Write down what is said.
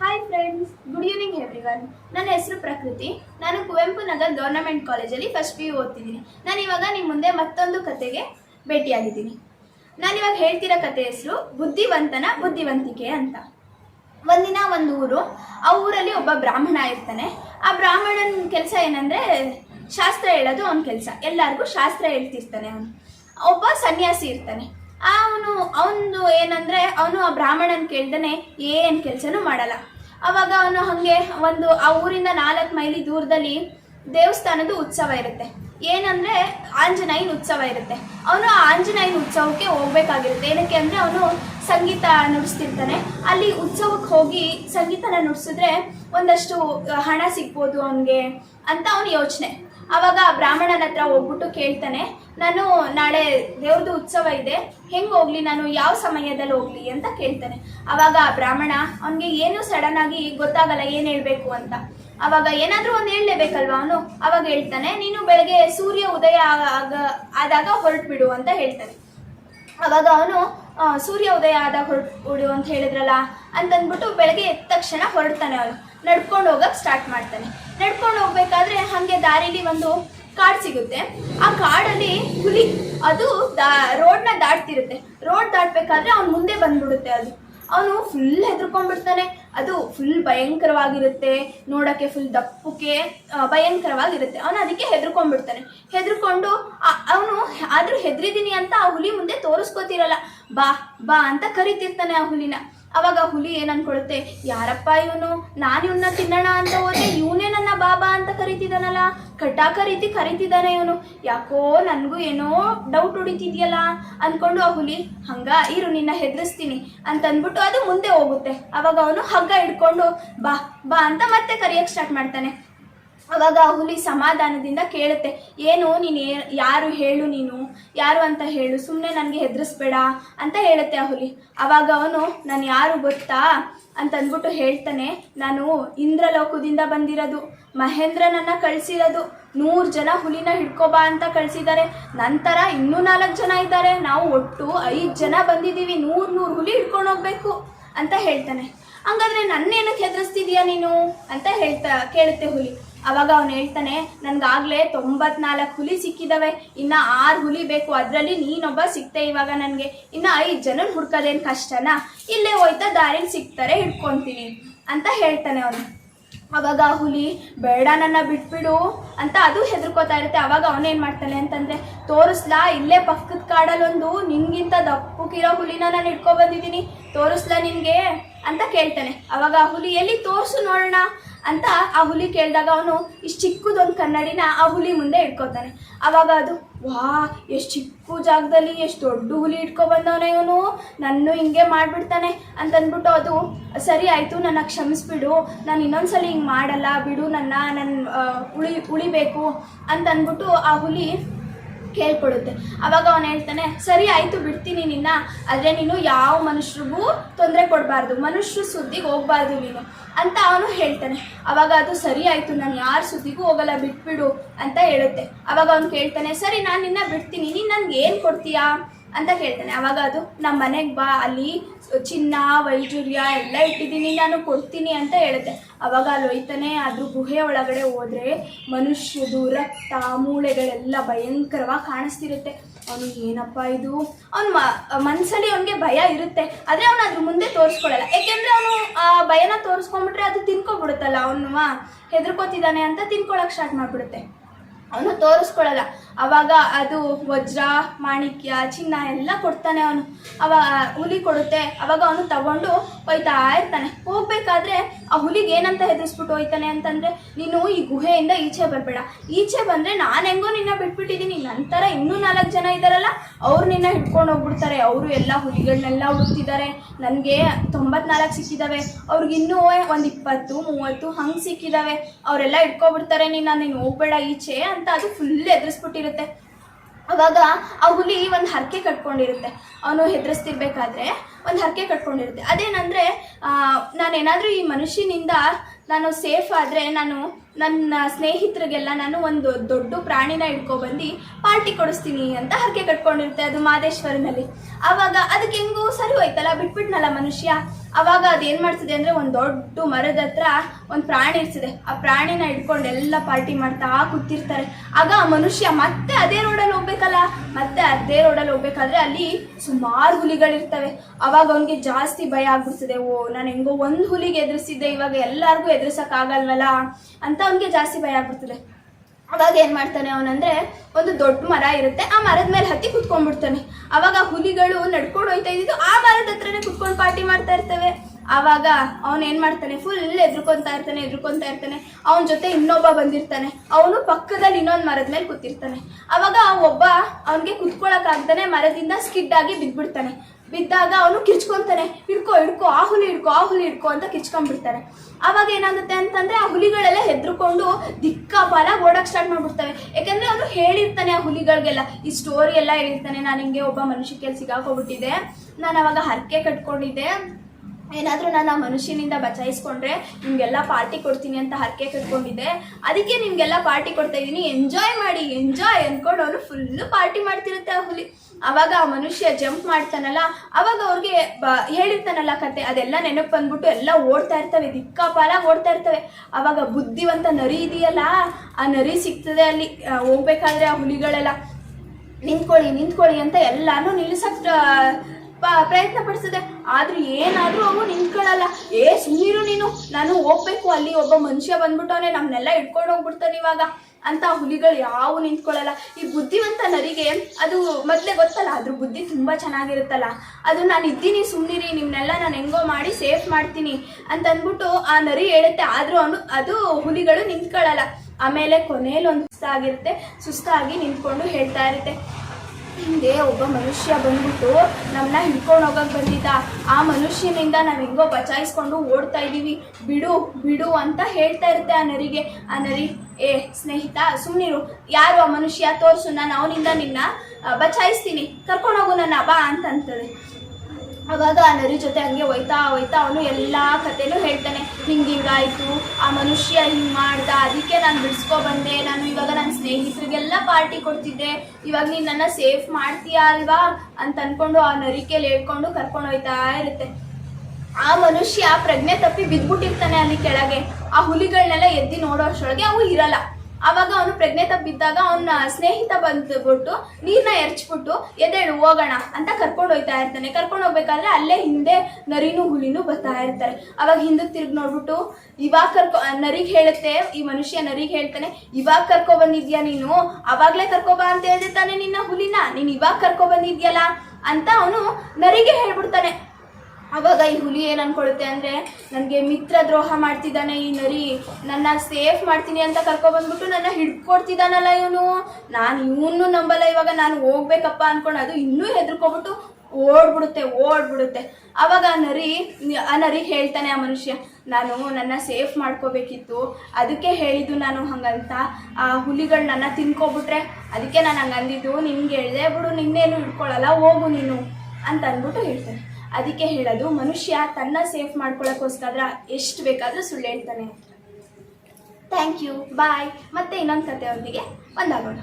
Hi friends good evening everyone ನನ್ನ ಹೆಸರು ಪ್ರಕೃತಿ. ನಾನು ಕುವೆಂಪು ನಗರ್ ಗವರ್ನಮೆಂಟ್ ಕಾಲೇಜಲ್ಲಿ ಫಸ್ಟ್ ಪಿ ಯು ಓದ್ತಿದ್ದೀನಿ. ನಾನು ಇವಾಗ ನಿಮ್ಮ ಮುಂದೆ ಮತ್ತೊಂದು ಕತೆಗೆ ಭೇಟಿಯಾಗಿದ್ದೀನಿ. ಇವಾಗ ಹೇಳ್ತಿರೋ ಕತೆ ಹೆಸರು ಬುದ್ಧಿವಂತನ ಬುದ್ಧಿವಂತಿಕೆ ಅಂತ. ಒಂದಿನ ಒಂದು ಊರು, ಆ ಊರಲ್ಲಿ ಒಬ್ಬ ಬ್ರಾಹ್ಮಣ ಇರ್ತಾನೆ. ಆ ಬ್ರಾಹ್ಮಣನ ಕೆಲಸ ಏನಂದರೆ ಶಾಸ್ತ್ರ ಹೇಳೋದು ಅವನ ಕೆಲಸ. ಎಲ್ಲರಿಗೂ ಶಾಸ್ತ್ರ ಹೇಳ್ತಿರ್ತಾನೆ ಅವನು. ಒಬ್ಬ ಸನ್ಯಾಸಿ ಇರ್ತಾನೆ. ಅವನು ಅವನು ಏನಂದ್ರೆ ಅವನು ಆ ಬ್ರಾಹ್ಮಣನ ಕೇಳ್ದನೆ ಏನ್ ಕೆಲಸನೂ ಮಾಡಲ್ಲ. ಅವಾಗ ಅವನು ಹಾಗೆ ಒಂದು ಆ ಊರಿಂದ ನಾಲ್ಕು ಮೈಲಿ ದೂರದಲ್ಲಿ ದೇವಸ್ಥಾನದ ಉತ್ಸವ ಇರುತ್ತೆ. ಏನಂದ್ರೆ ಆಂಜನೇಯನ ಉತ್ಸವ ಇರುತ್ತೆ. ಅವನು ಆ ಆಂಜನೇಯನ ಉತ್ಸವಕ್ಕೆ ಹೋಗ್ಬೇಕಾಗಿರುತ್ತೆ. ಏನಕ್ಕೆ ಅಂದ್ರೆ ಅವನು ಸಂಗೀತ ನುಡಿಸ್ತಿರ್ತಾನೆ. ಅಲ್ಲಿ ಉತ್ಸವಕ್ಕೆ ಹೋಗಿ ಸಂಗೀತನ ನುಡಿಸಿದ್ರೆ ಒಂದಷ್ಟು ಹಣ ಸಿಗ್ಬೋದು ಅವನಿಗೆ ಅಂತ ಅವನ ಯೋಚನೆ. ಅವಾಗ ಬ್ರಾಹ್ಮಣನ ಹತ್ರ ಹೋಗ್ಬಿಟ್ಟು ಕೇಳ್ತಾನೆ, ನಾನು ನಾಳೆ ದೇವ್ರದ್ದು ಉತ್ಸವ ಇದೆ, ಹೆಂಗೆ ಹೋಗ್ಲಿ? ನಾನು ಯಾವ ಸಮಯದಲ್ಲಿ ಹೋಗ್ಲಿ? ಅಂತ ಕೇಳ್ತಾನೆ. ಅವಾಗ ಬ್ರಾಹ್ಮಣ, ಅವನಿಗೆ ಏನು ಸಡನ್ ಆಗಿ ಗೊತ್ತಾಗಲ್ಲ, ಏನು ಹೇಳಬೇಕು ಅಂತ. ಅವಾಗ ಏನಾದರೂ ಒಂದು ಹೇಳಲೇಬೇಕಲ್ವಾ ಅವನು? ಅವಾಗ ಹೇಳ್ತಾನೆ, ನೀನು ಬೆಳಗ್ಗೆ ಸೂರ್ಯ ಉದಯ ಆಗ, ಆದಾಗ ಹೊರಟ್ಬಿಡು ಅಂತ ಹೇಳ್ತಾನೆ. ಅವಾಗ ಅವನು ಸೂರ್ಯ ಉದಯ ಆದಾಗ ಹೊರಟು ಅಂತ ಹೇಳಿದ್ರಲ್ಲ? ಅಂತಂದ್ಬಿಟ್ಟು ಬೆಳಗ್ಗೆ ಎದ್ದ ತಕ್ಷಣ ಹೊರಡ್ತಾನೆ ಅವನು. ನಡ್ಕೊಂಡು ಹೋಗಕ್ಕೆ ಸ್ಟಾರ್ಟ್ ಮಾಡ್ತಾನೆ. ನಡ್ಕೊಂಡು ಹೋಗ್ಬೇಕಾದ್ರೆ ಹಾಗೆ ದಾರಿಲಿ ಒಂದು ಕಾಡು ಸಿಗುತ್ತೆ. ಆ ಕಾಡಲ್ಲಿ ಹುಲಿ, ಅದು ದಾ, ರೋಡ್ನ ದಾಟ್ತಿರುತ್ತೆ. ರೋಡ್ ದಾಟ್ಬೇಕಾದ್ರೆ ಅವ್ನು ಮುಂದೆ ಬಂದ್ಬಿಡುತ್ತೆ ಅದು. ಅವನು ಫುಲ್ ಹೆದರ್ಕೊಂಡ್ಬಿಡ್ತಾನೆ. ಅದು ಫುಲ್ ಭಯಂಕರವಾಗಿರುತ್ತೆ. ನೋಡೋಕ್ಕೆ ಫುಲ್ ದಪ್ಪಕ್ಕೆ ಭಯಂಕರವಾಗಿರುತ್ತೆ. ಅವನು ಅದಕ್ಕೆ ಹೆದರ್ಕೊಂಡ್ಬಿಡ್ತಾನೆ. ಹೆದರ್ಕೊಂಡು ಅವನು ಆದರೂ ಹೆದರಿದ್ದೀನಿ ಅಂತ ಆ ಹುಲಿ ಮುಂದೆ ತೋರಿಸ್ಕೋತಿರಲ್ಲ. ಬಾ ಬಾ ಅಂತ ಕರಿತಿರ್ತಾನೆ ಆ ಹುಲಿನ. ಅವಾಗ ಹುಲಿ ಏನ್ ಅನ್ಕೊಳುತ್ತೆ ಯಾರಪ್ಪ ಇವನು? ನಾನು ಇವನ್ನ ತಿನ್ನೋಣ ಅಂತ ಹೋದ್ರೆ ಕರಿತಿದ್ದಾನಲ್ಲ ಕಟಾಕ ರೀತಿ ಕರಿತಿದ್ದಾನೆ ಇವನು. ಯಾಕೋ ನನಗೂ ಏನೋ ಡೌಟ್ ಹೊಡಿತಿದ್ಯಲ್ಲ? ಅಂದ್ಕೊಂಡು ಆ ಹುಲಿ ಹಂಗ, ಇರು, ನಿನ್ನ ಹೆದರಿಸ್ತೀನಿ. ಅಂತ ಅಂದ್ಬಿಟ್ಟು ಅದು ಮುಂದೆ ಹೋಗುತ್ತೆ. ಅವಾಗ ಅವನು ಹಗ್ಗ ಹಿಡ್ಕೊಂಡು, ಬಾ ಬಾ ಅಂತ ಮತ್ತೆ ಕರಿಯಕ್ಕೆ ಸ್ಟಾರ್ಟ್ ಮಾಡ್ತಾನೆ. ಅವಾಗ ಆ ಹುಲಿ ಸಮಾಧಾನದಿಂದ ಕೇಳುತ್ತೆ, ಏನು, ನೀನು ಯಾರು ಹೇಳು ನೀನು? ಯಾರು ಅಂತ ಹೇಳು? ಸುಮ್ಮನೆ ನನಗೆ ಹೆದರಿಸ್ಬೇಡ? ಅಂತ ಹೇಳುತ್ತೆ ಆ ಹುಲಿ ಅವಾಗ ಅವನು, ನಾನು ಯಾರು ಗೊತ್ತಾ? ಅಂತ ಅಂದ್ಬಿಟ್ಟು ಹೇಳ್ತಾನೆ, ನಾನು ಇಂದ್ರಲೋಕದಿಂದ ಬಂದಿರೋದು, ಮಹೇಂದ್ರನನ್ನ ಕಳಿಸಿರೋದು. ನೂರು ಜನ ಹುಲಿನ ಹಿಡ್ಕೊಬಾ ಅಂತ ಕಳಿಸಿದ್ದಾರೆ. ನಂತರ ಇನ್ನೂ ನಾಲ್ಕು ಜನ ಇದ್ದಾರೆ. ನಾವು ಒಟ್ಟು ಐದು ಜನ ಬಂದಿದ್ದೀವಿ. ನೂರು ನೂರು ಹುಲಿ ಹಿಡ್ಕೊಂಡು ಹೋಗ್ಬೇಕು, ಅಂತ ಹೇಳ್ತಾನೆ. ಹಂಗಾದ್ರೆ ನನ್ನೇನಕ್ಕೆ ಹೆದರಿಸ್ತಿದ್ಯಾ ನೀನು? ಅಂತ ಹೇಳ್ತಾ ಕೇಳುತ್ತೆ ಹುಲಿ. ಅವಾಗ ಅವನು ಹೇಳ್ತಾನೆ, ನನ್ಗಾಗ್ಲೇ ತೊಂಬತ್ನಾಲ್ಕು ಹುಲಿ ಸಿಕ್ಕಿದಾವೆ. ಇನ್ನ ಆರು ಹುಲಿ ಬೇಕು. ಅದರಲ್ಲಿ ನೀನೊಬ್ಬ ಸಿಕ್ತೆ ಇವಾಗ ನನಗೆ. ಇನ್ನ ಐದು ಜನ ಹುಡ್ಕೋದೇನು ಕಷ್ಟನಾ? ಇಲ್ಲೇ ಹೋಯ್ತಾ ದಾರಿಲಿ ಸಿಗ್ತಾರೆ ಹಿಡ್ಕೊಂತೀನಿ ಅಂತ ಹೇಳ್ತಾನೆ ಅವನು. ಅವಾಗ ಹುಲಿ, ಬೇಡ ನನ್ನ ಬಿಟ್ಬಿಡು. ಅಂತ ಅದು ಹೆದರ್ಕೋತಾ ಇರುತ್ತೆ. ಅವಾಗ ಅವನೇನ್ ಮಾಡ್ತಾನೆ ಅಂತಂದ್ರೆ, ತೋರಿಸ್ಲಾ, ಇಲ್ಲೇ ಪಕ್ಕದ ಕಾಡಲ್ಲೊಂದು ನಿನ್ಗಿಂತ ದಪ್ಪಕ್ಕಿರೋ ಹುಲಿನ ನಾನು ಇಟ್ಕೊ ಬಂದಿದ್ದೀನಿ. ತೋರಿಸ್ಲಾ ನಿನಗೆ? ಅಂತ ಕೇಳ್ತಾನೆ. ಅವಾಗ ಹುಲಿ, ಎಲ್ಲಿ ತೋರಿಸು ನೋಡೋಣ ಅಂತ ಆ ಹುಲಿ ಕೇಳಿದಾಗ ಅವನು ಇಷ್ಟು ಚಿಕ್ಕದೊಂದು ಕನ್ನಡಿನ ಆ ಹುಲಿ ಮುಂದೆ ಇಟ್ಕೋತಾನೆ ಅವಾಗ ಅದು, ವಾ, ಎಷ್ಟು ಚಿಕ್ಕ ಜಾಗದಲ್ಲಿ ಎಷ್ಟು ದೊಡ್ಡ ಹುಲಿ ಇಟ್ಕೊ ಬಂದವನೇ ಇವನು. ನನ್ನೂ ಹಿಂಗೆ ಮಾಡಿಬಿಡ್ತಾನೆ. ಅಂತಂದ್ಬಿಟ್ಟು ಅದು, ಸರಿ ಆಯಿತು, ನನ್ನ ಕ್ಷಮಿಸ್ಬಿಡು. ನಾನು ಇನ್ನೊಂದ್ಸಲಿ ಹಿಂಗೆ ಮಾಡಲ್ಲ. ಬಿಡು, ನನ್ನ ನನ್ನ ಉಳಿ ಉಳಿಬೇಕು ಅಂತಂದ್ಬಿಟ್ಟು ಆ ಹುಲಿ ಕೇಳ್ಕೊಡುತ್ತೆ. ಅವಾಗ ಅವನು ಹೇಳ್ತಾನೆ, ಸರಿ, ಆಯಿತು, ಬಿಡ್ತೀನಿ ನಿನ್ನ. ಆದರೆ ನೀನು ಯಾವ ಮನುಷ್ಯರಿಗೂ ತೊಂದರೆ ಕೊಡಬಾರ್ದು. ಮನುಷ್ಯರು ಸುದ್ದಿಗೆ ಹೋಗ್ಬಾರ್ದು ನೀನು. ಅಂತ ಅವನು ಹೇಳ್ತಾನೆ. ಅವಾಗ ಅದು ಸರಿ ಆಯಿತು, ನಾನು ಯಾರ ಸುದ್ದಿಗೂ ಹೋಗಲ್ಲ, ಬಿಟ್ಬಿಡು ಅಂತ ಹೇಳುತ್ತೆ. ಅವಾಗ ಅವನು ಕೇಳ್ತಾನೆ, ಸರಿ, ನಾನು ನಿನ್ನ ಬಿಡ್ತೀನಿ. ನೀನು ನನ್ಗೆ ಏನು ಕೊಡ್ತೀಯಾ? ಅಂತ ಕೇಳ್ತಾನೆ ಅವಾಗ ಅದು ನಮ್ಮ ಮನೆಗೆ ಬಾ, ಅಲ್ಲಿ ಚಿನ್ನ, ವೈಜೂರ್ಯ ಎಲ್ಲ ಇಟ್ಟಿದ್ದೀನಿ, ನಾನು ಕೊಡ್ತೀನಿ ಅಂತ ಹೇಳುತ್ತೆ. ಅವಾಗ ಅಲ್ಲಿ ಹೋಯ್ತಾನೆ ಅದ್ರ ಗುಹೆ ಒಳಗಡೆ ಹೋದ್ರೆ ಮನುಷ್ಯದು ರಕ್ತ ಮೂಳೆಗಳೆಲ್ಲ ಭಯಂಕರವಾಗಿ ಕಾಣಿಸ್ತಿರುತ್ತೆ. ಅವನು ಏನಪ್ಪ ಇದು? ಅವ್ನ ಮನಸ್ಸಲ್ಲಿ ಅವನಿಗೆ ಭಯ ಇರುತ್ತೆ. ಆದರೆ ಅವನು ಅದ್ರ ಮುಂದೆ ತೋರಿಸ್ಕೊಳ್ಳಲ್ಲ ಯಾಕೆಂದ್ರೆ ಅವನು ಆ ಭಯನ ತೋರಿಸ್ಕೊಂಡ್ಬಿಟ್ರೆ ಅದು ತಿನ್ಕೊಬಿಡುತ್ತಲ್ಲ. ಅವನು ಹೆದರ್ಕೋತಿದ್ದಾನೆ ಅಂತ ತಿನ್ಕೊಳಕ್ ಸ್ಟಾರ್ಟ್ ಮಾಡ್ಬಿಡುತ್ತೆ. ಅವನು ತೋರಿಸ್ಕೊಳ್ಳಲ್ಲ. ಅವಾಗ ಅದು ವಜ್ರ, ಮಾಣಿಕ್ಯ, ಚಿನ್ನ ಎಲ್ಲ ಕೊಡ್ತಾನೆ ಅವನು. ಅವ ಹುಲಿ ಕೊಡುತ್ತೆ. ಅವಾಗ ಅವನು ತಗೊಂಡು ಹೋಯ್ತಾ ಇರ್ತಾನೆ. ಹೋಗ್ಬೇಕಾದ್ರೆ ಆ ಹುಲಿಗೆ ಏನಂತ ಹೆದರ್ಸ್ಬಿಟ್ಟು ಹೋಯ್ತಾನೆ ಅಂತಂದ್ರೆ, ನೀನು ಈ ಗುಹೆಯಿಂದ ಈಚೆ ಬರಬೇಡ. ಈಚೆ ಬಂದ್ರೆ ನಾನು ಹೆಂಗೋ ನಿನ್ನ ಬಿಟ್ಬಿಟ್ಟಿದ್ದೀನಿ. ನಂತರ ಇನ್ನೂ ನಾಲ್ಕು ಜನ ಇದ್ದಾರಲ್ಲ ಅವ್ರು ನಿನ್ನ ಹಿಡ್ಕೊಂಡು ಹೋಗ್ಬಿಡ್ತಾರೆ. ಅವರು ಎಲ್ಲ ಹುಲಿಗಳನ್ನೆಲ್ಲ ಹುಡುಕ್ತಿದ್ದಾರೆ. ನನಗೆ ತೊಂಬತ್ನಾಲ್ಕು ಸಿಕ್ಕಿದ್ದಾವೆ ಅವ್ರಿಗೆ ಇನ್ನೂ ಒಂದು ಇಪ್ಪತ್ತು, ಮೂವತ್ತು ಹಂಗೆ ಸಿಕ್ಕಿದ್ದಾವೆ ಅವರೆಲ್ಲ ಹಿಡ್ಕೊಬಿಡ್ತಾರೆ. ನೀನು ನೀನು ಹೋಗ್ಬೇಡ ಈಚೆ ಅಂತ ಅದು ಫುಲ್ ಎದುರಿಸ್ಬಿಟ್ಟಿರುತ್ತೆ ಅವಾಗ ಆ ಹುಲಿ ಒಂದು ಹರಕೆ ಕಟ್ಕೊಂಡಿರುತ್ತೆ. ಅವನು ಹೆದರಿಸ್ತಿರ್ಬೇಕಾದ್ರೆ ಒಂದು ಹರಕೆ ಕಟ್ಕೊಂಡಿರುತ್ತೆ. ಅದೇನಂದ್ರೆ ನಾನೇನಾದರೂ ಈ ಮನುಷ್ಯನಿಂದ ನಾನು ಸೇಫ್ ಆದರೆ ನಾನು ನನ್ನ ಸ್ನೇಹಿತರಿಗೆಲ್ಲ ನಾನು ಒಂದು ದೊಡ್ಡ ಪ್ರಾಣಿನ ಇಟ್ಕೊಬಂದು ಪಾರ್ಟಿ ಕೊಡಿಸ್ತೀನಿ ಅಂತ ಹರಕೆ ಕಟ್ಕೊಂಡಿರುತ್ತೆ ಅದು ಮಾದೇಶ್ವರನಲ್ಲಿ. ಆವಾಗ ಅದಕ್ಕೆ ಹೆಂಗೂ ಸರಿ ಹೋಯ್ತಲ್ಲ, ಬಿಟ್ಬಿಟ್ನಲ್ಲ ಮನುಷ್ಯ? ಅವಾಗ ಅದೇನು ಮಾಡ್ತಿದೆ ಅಂದರೆ ಒಂದು ದೊಡ್ಡ ಮರದ ಹತ್ರ ಒಂದು ಪ್ರಾಣಿ ಇರ್ತದೆ. ಆ ಪ್ರಾಣಿನ ಇಟ್ಕೊಂಡು ಎಲ್ಲ ಪಾರ್ಟಿ ಮಾಡ್ತಾ ಕೂತಿರ್ತಾರೆ. ಆಗ ಆ ಮನುಷ್ಯ ಮತ್ತೆ ಅದೇ ರೋಡಲ್ಲಿ ಹೋಗ್ಬೇಕಲ್ಲ? ಮತ್ತೆ ಅದೇ ರೋಡಲ್ಲಿ ಹೋಗ್ಬೇಕಾದ್ರೆ ಅಲ್ಲಿ ಸುಮಾರು ಹುಲಿಗಳಿರ್ತವೆ. ಅವಾಗ ಅವನಿಗೆ ಜಾಸ್ತಿ ಭಯ ಆಗ್ಬಿಡ್ತದೆ. ಓ, ನಾನು ಹೆಂಗೋ ಒಂದು ಹುಲಿಗೆ ಎದುರಿಸಿದ್ದೆ, ಇವಾಗ ಎಲ್ಲರಿಗೂ ಎದುರಿಸೋಕ್ಕಾಗಲ್ವಲ್ಲ ಅಂತ ಅವನಿಗೆ ಜಾಸ್ತಿ ಭಯ ಆಗ್ಬಿಡ್ತದೆ. ಅವಾಗ ಏನು ಮಾಡ್ತಾನೆ ಅವನಂದ್ರೆ ಒಂದು ದೊಡ್ಡ ಮರ ಇರುತ್ತೆ, ಆ ಮರದ ಮೇಲೆ ಹತ್ತಿ ಕುತ್ಕೊಂಡ್ಬಿಡ್ತಾನೆ. ಅವಾಗ ಹುಲಿಗಳು ನಡ್ಕೊಂಡು ಹೋಯ್ತಾ ಇದ್ದಿದ್ದು ಆ ಮರದ ಹತ್ರನೇ ಕುತ್ಕೊಂಡು ಪಾರ್ಟಿ ಮಾಡ್ತಾ ಇರ್ತವೆ. ಆವಾಗ ಅವನ್ ಏನು ಮಾಡ್ತಾನೆ ಫುಲ್ ಎದ್ರುಕೊಂತಾ ಇರ್ತಾನೆ ಎದ್ರುಕೊಂತಾ ಇರ್ತಾನೆ. ಅವನ ಜೊತೆ ಇನ್ನೊಬ್ಬ ಬಂದಿರ್ತಾನೆ. ಅವನು ಪಕ್ಕದಲ್ಲಿ ಇನ್ನೊಂದು ಮರದ ಮೇಲೆ ಕೂತಿರ್ತಾನೆ. ಅವಾಗ ಒಬ್ಬ ಅವನಿಗೆ ಕುತ್ಕೊಳಕ್ಕಾಗ್ದಾನೆ ಮರದಿಂದ ಸ್ಕಿಡ್ ಆಗಿ ಬಿದ್ದ್ಬಿಡ್ತಾನೆ ಬಿದ್ದಾಗ ಅವನು ಕಿರ್ಚ್ಕೊಂತಾನೆ. ಹಿಡ್ಕೊ ಹಿಡ್ಕೊ, ಆ ಹುಲಿ ಹಿಡ್ಕೊ, ಆ ಹುಲಿ ಹಿಡ್ಕೊ ಅಂತ ಕಿರ್ಚ್ಕೊಂಡ್ಬಿಡ್ತಾರೆ. ಅವಾಗ ಏನಾಗುತ್ತೆ ಅಂತಂದ್ರೆ ಆ ಹುಲಿಗಳೆಲ್ಲ ಹೆದ್ರುಕೊಂಡು ದಿಕ್ಕಾಪಾಲ ಓಡಕ್ ಸ್ಟಾರ್ಟ್ ಮಾಡ್ಬಿಡ್ತವೆ. ಯಾಕಂದ್ರೆ ಅವನು ಹೇಳಿರ್ತಾನೆ ಆ ಹುಲಿಗಳಿಗೆಲ್ಲ, ಈ ಸ್ಟೋರಿ ಎಲ್ಲ ಹೇಳಿರ್ತಾನೆ. ನಾನು ಹಿಂಗೆ ಒಬ್ಬ ಮನುಷ್ಯ ಕೆಲ್ ಸಿಗಾಕೋಗ್ಬಿಟ್ಟಿದ್ದೆ. ನಾನು ಅವಾಗ ಹರಕೆ ಕಟ್ಕೊಂಡಿದ್ದೆ. ಏನಾದರೂ ನಾನು ಆ ಮನುಷ್ಯನಿಂದ ಬಚಾಯಿಸ್ಕೊಂಡ್ರೆ ನಿಮಗೆಲ್ಲ ಪಾರ್ಟಿ ಕೊಡ್ತೀನಿ ಅಂತ ಹರಕೆ ಕಟ್ಕೊಂಡಿದ್ದೆ. ಅದಕ್ಕೆ ನಿಮಗೆಲ್ಲ ಪಾರ್ಟಿ ಕೊಡ್ತಾ ಇದ್ದೀನಿ ಎಂಜಾಯ್ ಮಾಡಿ ಎಂಜಾಯ್ ಅಂದ್ಕೊಂಡು ಅವನು ಫುಲ್ಲು ಪಾರ್ಟಿ ಮಾಡ್ತಿರುತ್ತೆ ಆ ಹುಲಿ. ಅವಾಗ ಆ ಮನುಷ್ಯ ಜಂಪ್ ಮಾಡ್ತಾನಲ್ಲ, ಅವಾಗ ಅವ್ರಿಗೆ ಹೇಳಿರ್ತಾನಲ್ಲ ಕತೆ, ಅದೆಲ್ಲ ನೆನಪು ಬಂದ್ಬಿಟ್ಟು ಎಲ್ಲ ಓಡ್ತಾ ಇರ್ತವೆ, ದಿಕ್ಕಾಪಾಲ ಓಡ್ತಾ ಇರ್ತವೆ. ಅವಾಗ ಬುದ್ಧಿವಂತ ನರಿ ಇದೆಯಲ್ಲ, ಆ ನರಿ ಸಿಗ್ತದೆ ಅಲ್ಲಿ ಹೋಗ್ಬೇಕಾದ್ರೆ ಆ ಹುಲಿಗಳೆಲ್ಲ. ನಿಂತ್ಕೊಳ್ಳಿ ನಿಂತ್ಕೊಳ್ಳಿ ಅಂತ ಎಲ್ಲಾನು ನಿಲ್ಸಕ್ ಪ- ಪ್ರಯತ್ನ ಪಡಿಸ್ತದೆ ಆದ್ರೂ ಏನಾದ್ರೂ ಅವು ನಿಂತ್ಕೊಳ್ಳಲ್ಲ. ಏ ಸುಮ್ಮೀರು ನೀನು, ನಾನು ಹೋಗ್ಬೇಕು, ಅಲ್ಲಿ ಒಬ್ಬ ಮನುಷ್ಯ ಬಂದ್ಬಿಟ್ಟವನೇ, ನಮ್ನೆಲ್ಲ ಇಟ್ಕೊಂಡು ಹೋಗ್ಬಿಡ್ತಾನೆ ಇವಾಗ. ಅಂತ ಹುಲಿಗಳು ಯಾವ ನಿಂತ್ಕೊಳ್ಳಲ್ಲ. ಈ ಬುದ್ಧಿವಂತ ನರಿಗೆ ಅದು ಮೊದಲೇ ಗೊತ್ತಲ್ಲ, ಅದ್ರ ಬುದ್ಧಿ ತುಂಬ ಚೆನ್ನಾಗಿರುತ್ತಲ್ಲ. ಅದು ನಾನು ಇದ್ದೀನಿ ಸುಮ್ಮನಿರಿ ನಿಮ್ಮನ್ನೆಲ್ಲ ನಾನು ಹೆಂಗೋ ಮಾಡಿ ಸೇಫ್ ಮಾಡ್ತೀನಿ ಅಂತ ಅಂದ್ಬಿಟ್ಟು ಆ ನರಿ ಹೇಳುತ್ತೆ. ಆದರೂ ಅವನು ಅದು ಹುಲಿಗಳು ನಿಂತ್ಕೊಳ್ಳಲ್ಲ. ಆಮೇಲೆ ಕೊನೆಯಲ್ಲಿ ಒಂದು ಸುಸ್ತಾಗಿರುತ್ತೆ ಸುಸ್ತಾಗಿ ನಿಂತ್ಕೊಂಡು ಹೇಳ್ತಾ ಇರುತ್ತೆ. ಹಿಂದೆ ಒಬ್ಬ ಮನುಷ್ಯ ಬಂದ್ಬಿಟ್ಟು ನಮ್ಮನ್ನ ಹಿಡ್ಕೊಂಡು ಹೋಗಕ್ ಬಂದಿದ್ದ. ಆ ಮನುಷ್ಯನಿಂದ ನಾವು ಹೆಂಗೋ ಬಚಾಯಿಸ್ಕೊಂಡು ಓಡ್ತಾ ಇದ್ದೀವಿ ಬಿಡು ಬಿಡು ಅಂತ ಹೇಳ್ತಾ ಇರುತ್ತೆ ಆ ನರಿಗೆ. ಆ ನರಿ ಏ ಸ್ನೇಹಿತ ಸುಮ್ಮನಿರು ಯಾರು ಆ ಮನುಷ್ಯ? ತೋರಿಸು, ನಾನು ಅವನಿಂದ ನಿನ್ನ ಬಚಾಯಿಸ್ತೀನಿ. ಕರ್ಕೊಂಡೋಗು ನನ್ನ ಬಾ ಅಂತ ಅಂತದೆ ಅವಾಗ ಆ ನರಿ ಜೊತೆ ಹಂಗೆ ಹೋಯ್ತಾ ಹೋಯ್ತಾ ಅವನು ಎಲ್ಲ ಕಥೆನೂ ಹೇಳ್ತಾನೆ. ಹಿಂಗೆ ಹಿಂಗಾಯಿತು ಆ ಮನುಷ್ಯ ಹಿಂಗೆ ಮಾಡ್ದ? ಅದಕ್ಕೆ ನಾನು ಬಿಡಿಸ್ಕೊ ಬಂದೆ. ನಾನು ಇವಾಗ ನನ್ನ ಸ್ನೇಹಿತರಿಗೆಲ್ಲ ಪಾರ್ಟಿ ಕೊಡ್ತಿದ್ದೆ. ಇವಾಗ ನೀನು ನನ್ನ ಸೇಫ್ ಮಾಡ್ತೀಯಾ ಅಲ್ವಾ? ಅಂತ ಅಂದ್ಕೊಂಡು ಆ ನರಿಕೆಯಲ್ಲಿ ಹೇಳ್ಕೊಂಡು ಕರ್ಕೊಂಡು ಹೋಯ್ತಾ ಇರುತ್ತೆ. ಆ ಮನುಷ್ಯ ಪ್ರಜ್ಞೆ ತಪ್ಪಿ ಬಿದ್ಬಿಟ್ಟಿರ್ತಾನೆ ಅಲ್ಲಿ ಕೆಳಗೆ. ಆ ಹುಲಿಗಳನ್ನೆಲ್ಲ ಎದ್ದಿ ನೋಡೋ ಅಷ್ಟರೊಳಗೆ ಅವು ಇರಲ್ಲ. ಅವಾಗ ಅವನು ಪ್ರಜ್ಞೆ ತಪ್ಪಿದ್ದಾಗ ಅವನ ಸ್ನೇಹಿತ ಬಂದ್ಬಿಟ್ಟು ನೀರ್ನ ಎರ್ಚ್ಬಿಟ್ಟು ಎದ್ದೇಳು, ಹೋಗೋಣ ಅಂತ ಕರ್ಕೊಂಡು ಹೋಗ್ತಾ ಇರ್ತಾನೆ. ಕರ್ಕೊಂಡು ಹೋಗ್ಬೇಕಾದ್ರೆ ಅಲ್ಲೇ ಹಿಂದೆ ನರಿನೂ ಹುಲಿನೂ ಬರ್ತಾ ಇರ್ತಾರೆ. ಅವಾಗ ಹಿಂದಕ್ಕೆ ತಿರುಗಿ ನೋಡ್ಬಿಟ್ಟು ಇವಾಗ ಕರ್ಕೊ ನರಿಗೆ ಹೇಳುತ್ತೆ, ಈ ಮನುಷ್ಯ ನರಿಗೆ ಹೇಳ್ತಾನೆ ಇವಾಗ ಕರ್ಕೊ ಬಂದಿದ್ಯಾ ನೀನು? ಅವಾಗ್ಲೇ ಕರ್ಕೊಬಾ ಅಂತ ಹೇಳ್ದೆ ತಾನೆ ನಿನ್ನ ಹುಲಿನ. ನೀನು ಇವಾಗ ಕರ್ಕೊ ಬಂದಿದ್ಯಲ್ಲ? ಅಂತ ಅವನು ನರಿಗೆ ಹೇಳ್ಬಿಡ್ತಾನೆ. ಅವಾಗ ಈ ಹುಲಿ ಏನು ಅನ್ಕೊಳ್ಳುತ್ತೆ ಅಂದರೆ, ನನಗೆ ಮಿತ್ರ ದ್ರೋಹ ಮಾಡ್ತಿದ್ದಾನೆ ಈ ನರಿ ನನ್ನ ಸೇಫ್ ಮಾಡ್ತೀನಿ ಅಂತ ಕರ್ಕೊಬಂದ್ಬಿಟ್ಟು ನನ್ನ ಹಿಡ್ಕೊಡ್ತಿದ್ದಾನಲ್ಲ ಇವನು. ನಾನು ಇವನು ನಂಬಲ್ಲ, ಇವಾಗ ನಾನು ಹೋಗ್ಬೇಕಪ್ಪ ಅಂದ್ಕೊಂಡು ಅದು ಇನ್ನೂ ಹೆದರ್ಕೊಬಿಟ್ಟು ಓಡ್ಬಿಡುತ್ತೆ ಓಡ್ಬಿಡುತ್ತೆ. ಆವಾಗ ಆ ನರಿ ಆ ನರಿ ಹೇಳ್ತಾನೆ ಆ ಮನುಷ್ಯ, ನಾನು ನನ್ನ ಸೇಫ್ ಮಾಡ್ಕೋಬೇಕಿತ್ತು, ಅದಕ್ಕೆ ಹೇಳಿದ್ದು ನಾನು ಹಂಗಂತ. ಆ ಹುಲಿಗಳು ನನ್ನ ತಿನ್ಕೊಬಿಟ್ರೆ, ಅದಕ್ಕೆ ನಾನು ಹಂಗಂದಿದ್ದು. ನಿನ್ಗೆ ಹೇಳಿದೆ ಬಿಡು, ನಿನ್ನೇನು ಹಿಡ್ಕೊಳ್ಳಲ್ಲ ಹೋಗು ನೀನು. ಅಂತ ಅಂದ್ಬಿಟ್ಟು ಹೇಳ್ತಾನೆ. ಅದಕ್ಕೆ ಹೇಳೋದು, ಮನುಷ್ಯ ತನ್ನ ಸೇಫ್ ಮಾಡ್ಕೊಳ್ಳೋಕ್ಕೋಸ್ಕರ ಎಷ್ಟು ಬೇಕಾದರೂ ಸುಳ್ಳು ಹೇಳ್ತಾನೆ. ಥ್ಯಾಂಕ್ ಯು ಬಾಯ್ ಮತ್ತೆ ಇನ್ನೊಂದು ಕಥೆಯೊಂದಿಗೆ ಒಂದಾಗೋಣ